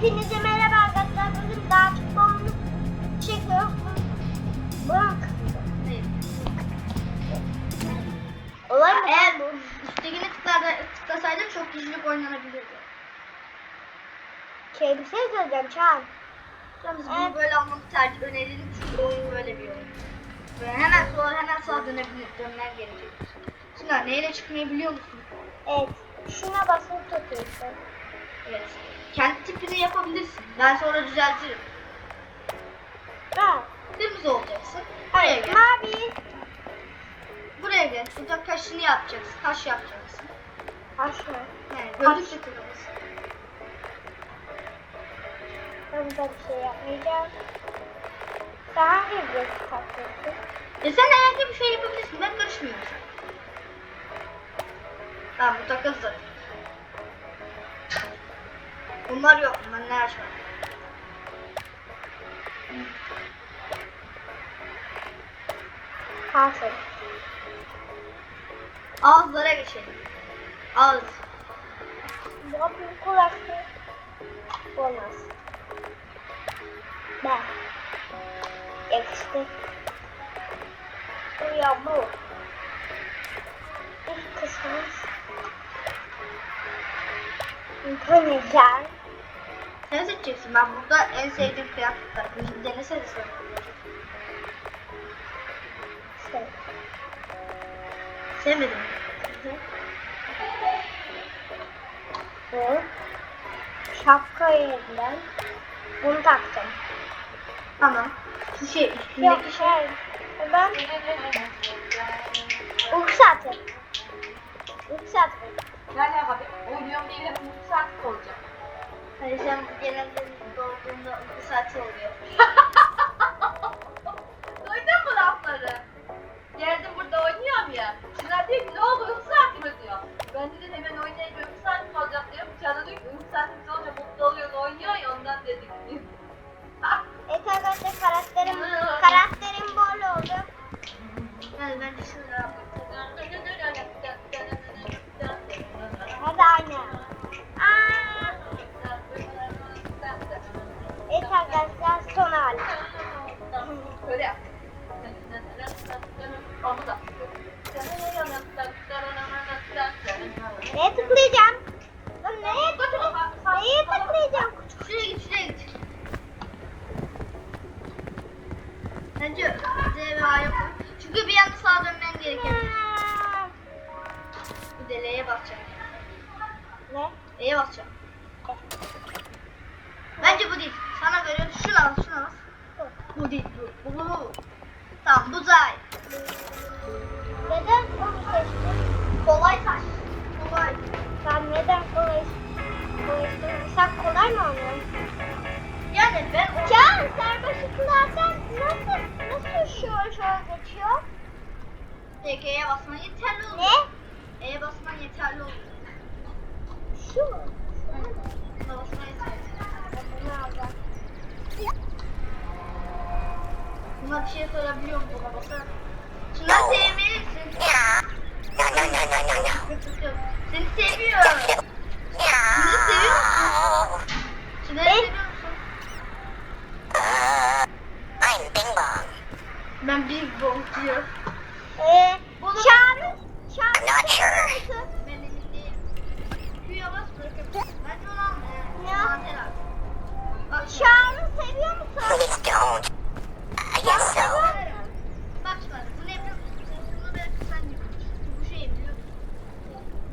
Hepinize merhaba arkadaşlar. Bugün daha çok bomba çekiyorum. Bırak. Hayır. Olay mı? Eğer üsttekini tıklarda, tıklasaydım çok kişilik oynanabilirdi. Şey bir şey söyleyeceğim Çağan. Biz Evet. bunu böyle almamı tercih öneririm çünkü oyun böyle bir oyun. Böyle hemen sola hemen sağa dönebilir, dönmen gerekir. Şimdi neyle çıkmayı biliyor musun? Evet. Şuna basılı tutuyorsun. Evet. Kendi tipini yapabilirsin. Ben sonra düzeltirim. Ha. Kırmızı olacaksın. Buraya gel. Mavi. Buraya gel. Burada kaşını yapacaksın. Kaş yapacaksın. Aşağı. Yani gördükçe kırmızı. Ben burada bir şey yapmayacağım. Sen hangi bir takıyorsun? E sen herhangi bir şey yapabilirsin. Ben karışmıyorum. Tamam bu takız zaten. Bunlar yok. Ben ne açmam. Kalsın. Ağızlara geçelim. Ağız. Bu bir kulaklı. Olmaz. Ben. Yakıştı. Bu ya bu. İlk kısmımız. Tanıyacağım. Sen seçeceksin. Ben burada en sevdiğim kıyafetler. Denesene sen. Şey. Sevmedim. Bu. Şapka yerinden. Bunu taktım. Tamam. Şey Yok üstündeki şey. şey. Ben Uksatı. Uksatı. Yani abi oynuyorum diye saat olacak. Hani sen genelde doğduğunda uyku saati oluyor. Duydun mu lafları? Geldim burada oynuyorum ya. Neye tıklayacağım? Lan neye tıklayacağım? Neye tıklayacağım? Şuraya git şuraya git. Bence Z ve A yok. Çünkü bir anda sağa dönmen gerekiyor. Bu da L'ye basacağım. Ne? L'ye basacağım. Bence bu değil. Sana veriyorum. Şunu al, şunu al. Bu değil, bu. Bu, bu, bu. Tamam, bu zay. TK'ye basman yeterli olur. Ne? E'ye basman yeterli olur. Şu mu? Buna basman yeterli. Buna bir şey sorabiliyor muyum buna basar? Şunları sevmelisin. Seni seviyor. Şunları seviyor musun? Ne? seviyor musun? Ben Big Bang diyor. Ee, Çağrı, Çağrı not sure. musun? Ben emin değilim. Q'ya bas bırakabilirsin. Bence. Bak Çağrı seviyor musun? Please don't. I guess so. Bak şimdi? Sen bunu bırakırsan yürür. Bu şey biliyor musun?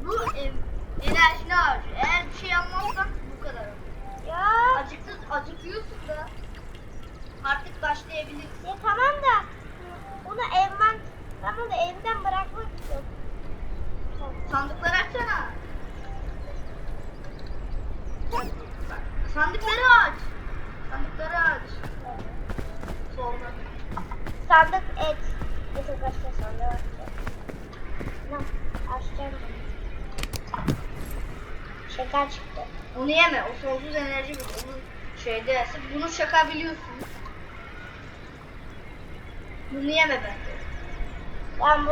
Bu em, enerjini harcıyor. Eğer bir şey almazsan bu kadar. Ya, Acıktı, acıkıyorsun da. Artık başlayabilirsin. ya tamam da bunu evden tamam da evden bırakmak istiyorum. Sandıkları açsana. Bak, Sandıkları aç. Sandıkları aç. Solda. Sandık et. Neyse başka sandığı açacağım. Lan bunu. Şeker çıktı. Onu yeme. O sonsuz enerji bu. Onu şeyde yersin. Bunu çakabiliyorsun. Bunu yeme bence. Ben bu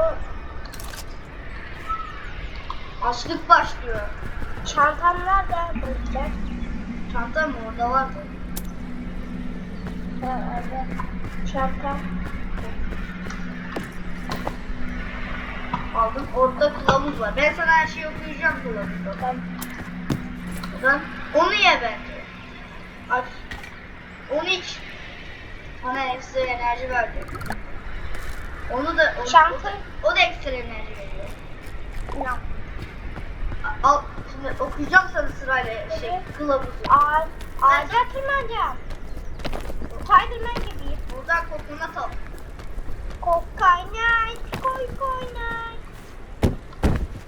Açlık başlıyor. çantam nerede? Bulacağım. Çanta mı orada vardı? Herhalde. Çanta. Aldım. Orada kılavuz var. Ben sana her şeyi okuyacağım kılavuzda. Ben Buradan onu ye bence. Aç. Onu iç. Bana ekstra enerji verdi. Onu da onu, Çanta. o da ekstra enerji veriyor. ne? Al şimdi okuyacağım sana sırayla şey kılavuzu. Ağaç. Ağaca tırmanacağım. Spiderman gibiyim. Buradan kokonat al. Kokaynay. Koy koynay.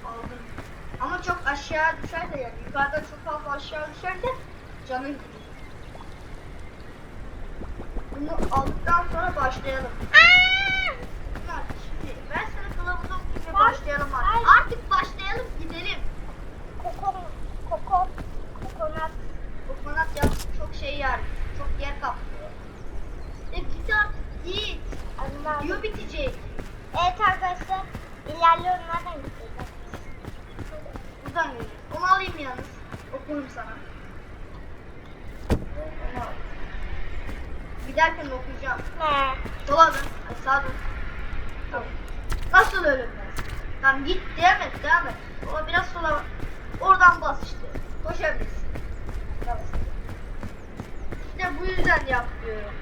Aldım. Ama çok aşağı düşerse yani yukarıdan çok fazla aşağı düşerse canın gidiyor. Bunu aldıktan sonra başlayalım. Bunlar şimdi ben sana kılavuzu okuyunca Bak, başlayalım ay. artık. Artık başlayalım gidelim. Kokon. Kokon. Kokonat. Kokonat yap çok şey yer. Çok yer kaplıyor. E git artık git. Anlar. Diyor bitecek. Evet arkadaşlar. İlerliyorum. Nereden gideceğiz? Buradan geliyor. Onu alayım yalnız. Okurum sana. Onu al. Giderken okuyacağım. Ne? Sola dön. Ay, sağa dön. Tamam. Nasıl ölünmez? Tamam git devam et devam et. Ama biraz sola bak. Oradan bas işte. Koşabilirsin. Tamam. İşte bu yüzden yap diyorum.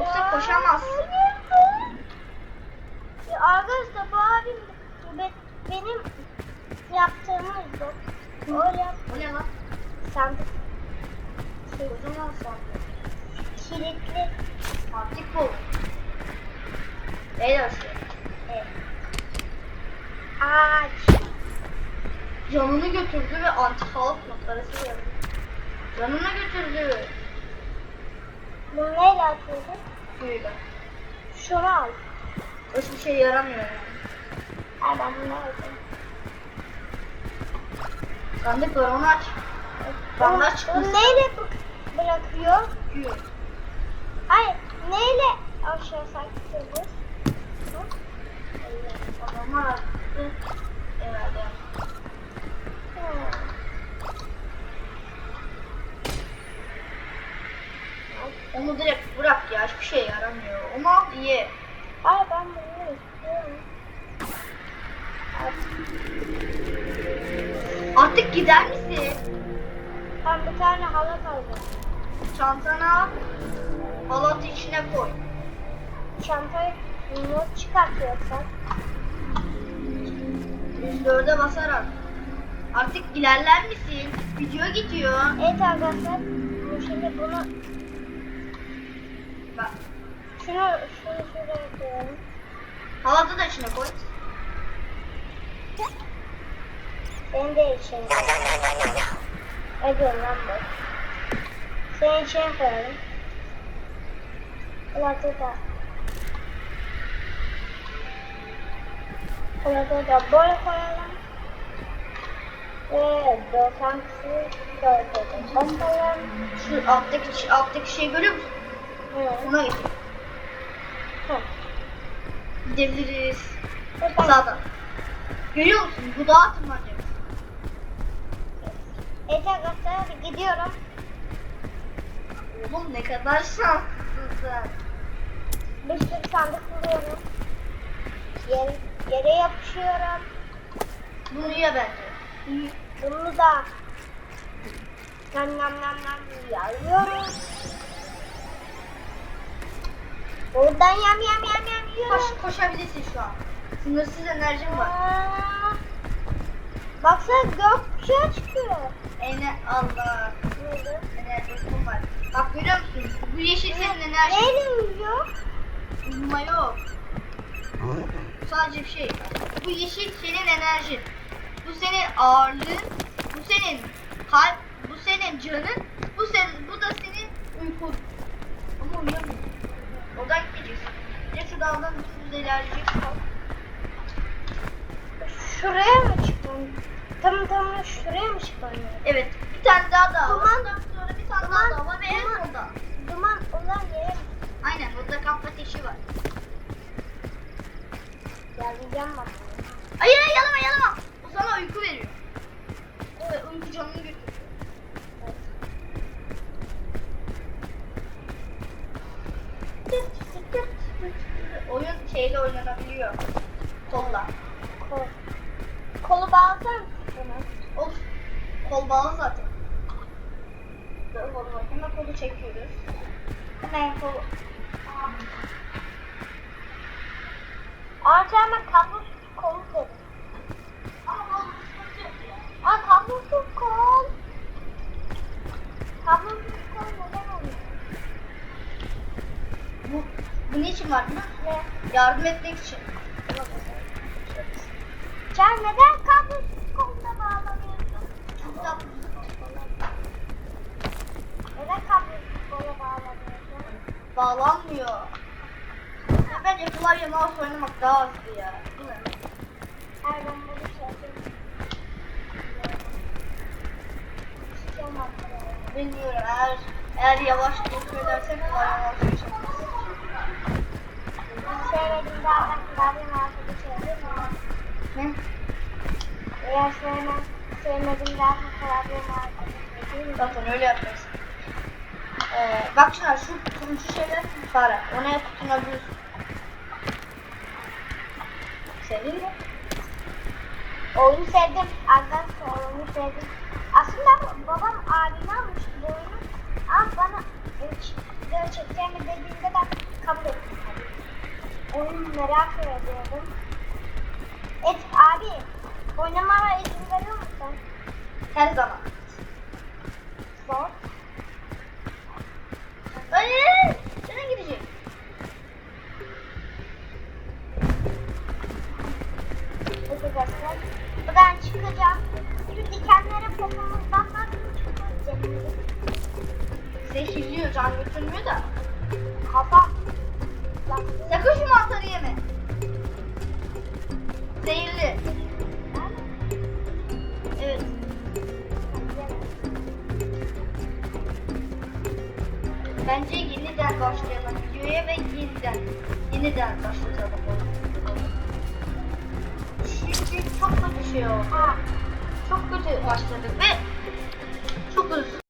Yoksa koşamazsın. Ya arkadaşlar bu abim be- benim yaptığımız bu. O yap O ne lan? sandık Kocaman sandım. kilitli. Artık bu. Neyle başlıyor? Evet. Ağaç. Canını götürdü ve anti halk noktarası geldi. Canını götürdü. Bunu neyle atıyordun? Böyle. Şunu al. Hiçbir şey yaramıyor yani. Ay ben bunu aldım. Sandık var onu aç. Bandaj Bunu çıkmış. neyle bı- bırakıyor? Çıkıyor. Hayır. Neyle aşağı sarkıyoruz? Çantana al. Halatı içine koy. Çantayı not çıkartıyorsak. 104'e basarak. Artık ilerler misin? Video gidiyor. Evet arkadaşlar. Şimdi bunu Bak. şunu şunu şuraya koyalım. Halatı da içine koy. Senin de için. No, no, no, no, no, no. Ne diyorum lan bu? Senin için koyalım. Kulaklığı da böyle koyalım. Ve 90 kişi böyle basalım. Şu alttaki, alttaki şey görüyor musun? Hı. Ona git. Hı. Gidebiliriz. Ve ben- Sağdan. Görüyor musun? Bu dağa tırmanacak. Evet arkadaşlar gidiyorum. Oğlum ne kadar şanslısın. Bir sürü sandık buluyorum. Yere, yere yapışıyorum. Bunu ye bence. Bunu da nam nam nam nam yalıyorum. Buradan yam yam yam yam yiyorum. Koş, koşabilirsin şu an. Sınırsız enerjim var. Aa, Baksana gökkuşağı çıkıyor. Ene Allah. Enerjim var. Bak görüyor musun? Bu yeşil senin enerjin. Neyle uyuyor? Uyuma yok. Sadece bir şey. Bu yeşil senin enerjin. Bu senin ağırlığın. Bu senin kalp. Bu senin canın. Bu senin, bu da senin uykun. Ama uyuyamıyorsun. Oradan gideceksin. Ya şu dağdan üstünde ilerleyeceksin. Şuraya mı çıkmam? Tamam tamam şuraya mı çıkmam? Evet. Bir tane daha dağ var. Duman. Ondan sonra bir tane Duman. daha dağ var ve en Duman. son dağ. Duman olan yere mi? Aynen. Orada kamp ateşi var. Yalayacağım bak. Hayır hayır yalama yalama. O sana uyku veriyor. O uyku canını götürüyor. şeyle oynanabiliyor. Kolla. Kol. Kolu bağlasana mısın? Of. Kol bağlı zaten. Dur kolu bak. Hemen kolu çekiyoruz. Hemen kolu. Artı hemen kablosuz kolu koy. Aa kablosuz kol. Kablosuz kol neden oluyor? Bu, bu niçin var musun? Ne? Yardım etmek için. Can neden kablosuz koluna bağlamıyorsun? Neden kablosuz kola bağlamıyorsun? Bağlanmıyor. Ya bence klavye mouse oynamak daha hızlı ya. Değil mi? Her ben bunu arkadaşlar. Bilmiyorum eğer eğer yavaş kontrol edersen klavye mouse yaşamaz. Sevmediğim zaten klavye mouse'u sevdim ama Ne? eğer sevmem, zaten klavye mouse'u sevdim. Zaten öyle yapacaksın. Ee, bak Çınar şu turuncu şeyler para. Ona tutunabiliyorsun. Sevdin mi? Oyunu sevdim. Sonra oyunu sevdim. Aslında babam abime almıştı bu oyunu. Ama bana üç video çekeceğimi dediğinde de kabul ettim. Oyunu merak ediyordum. Et abi, oynamama izin veriyor musun? Her zaman. Yeniden başlatalım. Çünkü çok kötü şey oldu. Çok kötü başladık ve